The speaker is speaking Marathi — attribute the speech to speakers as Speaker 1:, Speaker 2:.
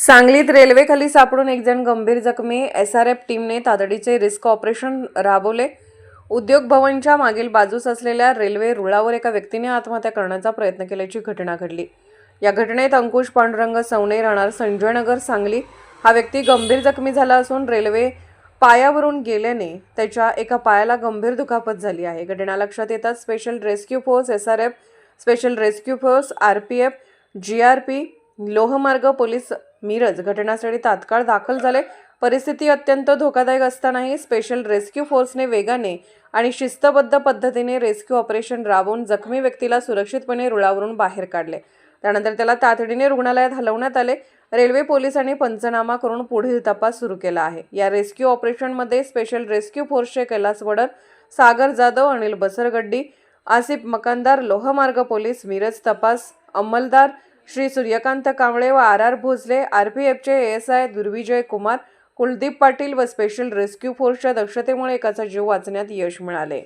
Speaker 1: सांगलीत रेल्वेखाली सापडून एक जण गंभीर जखमी. एस आर एफ टीमने तातडीचे रिस्क ऑपरेशन राबवले. उद्योग भवनच्या मागील बाजूस असलेल्या रेल्वे रुळावर एका व्यक्तीने आत्महत्या करण्याचा प्रयत्न केल्याची घटना घडली. या घटनेत अंकुश पांडुरंग सवणे राहणार संजयनगर सांगली. हा व्यक्ती गंभीर जखमी झाला असून रेल्वे पायावरून गेल्याने त्याच्या एका पायाला गंभीर दुखापत झाली आहे. घटना लक्षात येताच special rescue force S R F special rescue force R P F G R P लोहमार्ग पोलीस मिरज घटनास्थळी तात्काळ दाखल झाले. परिस्थिती अत्यंत धोकादायक असतानाही स्पेशल रेस्क्यू फोर्सने वेगाने आणि शिस्तबद्ध पद्धतीने रेस्क्यू ऑपरेशन राबवून जखमी व्यक्तीला सुरक्षितपणे रुळावरून बाहेर काढले. त्यानंतर त्याला तातडीने रुग्णालयात हलवण्यात आले. रेल्वे पोलिसांनी पंचनामा करून पुढील तपास सुरू केला आहे. या रेस्क्यू ऑपरेशनमध्ये स्पेशल रेस्क्यू फोर्सचे कैलास वडर सागर जाधव अनिल बसरगड्डी आसिफ मकानदार लोहमार्ग पोलीस मिरज तपास अंमलदार श्री सूर्यकांत कांबळे व R R Bhosale R P एफचे S I Durvijay Kumar Kuldeep Patil व स्पेशल रेस्क्यू फोर्सच्या दक्षतेमुळे एकाचा जीव वाचण्यात यश मिळाले.